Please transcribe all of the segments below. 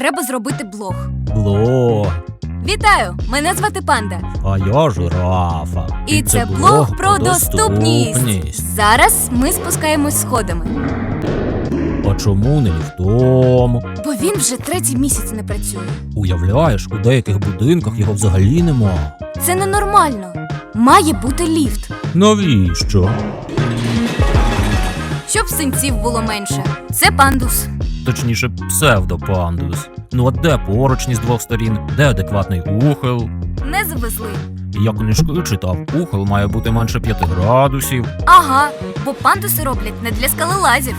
треба зробити блог. Блог. Вітаю! Мене звати Панда. А я жирафа. І це блог про доступність. Зараз ми спускаємось сходами, А чому не ліфтом? бо він вже третій місяць не працює. Уявляєш, у деяких будинках його взагалі нема. Це ненормально. Має бути ліфт, Навіщо? щоб синців було менше. Це пандус. Точніше, псевдопандус. Ну а де поручні з двох сторін, де адекватний ухил? Не завезли. Я книжки читав, ухил має бути менше 5 градусів. Ага, бо пандуси роблять не для скалолазів.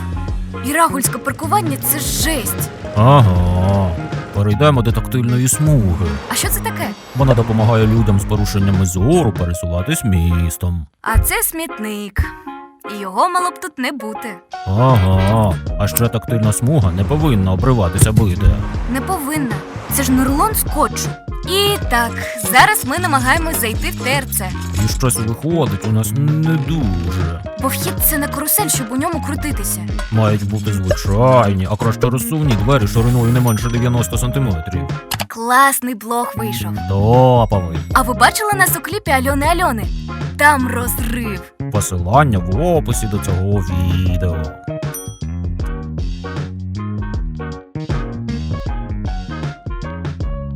І рагульське паркування це жесть. Ага. Перейдемо до тактильної смуги. А що це таке? Вона допомагає людям з порушеннями зору пересуватись містом. А це смітник. І його мало б тут не бути. Ага, а ще тактильна смуга не повинна обриватися бити. Не повинна. Це ж не рулон скотчу. І так, зараз ми намагаємось зайти в ТРЦ. І щось виходить у нас не дуже. Бо вхід це не карусель, щоб у ньому крутитися. Мають бути звичайні, а краще розсувні двері шириною не менше 90 сантиметрів. Класний блог вийшов. Топовий. А ви бачили нас у кліпі Альони Альони? Там розрив. Посилання в описі до цього відео.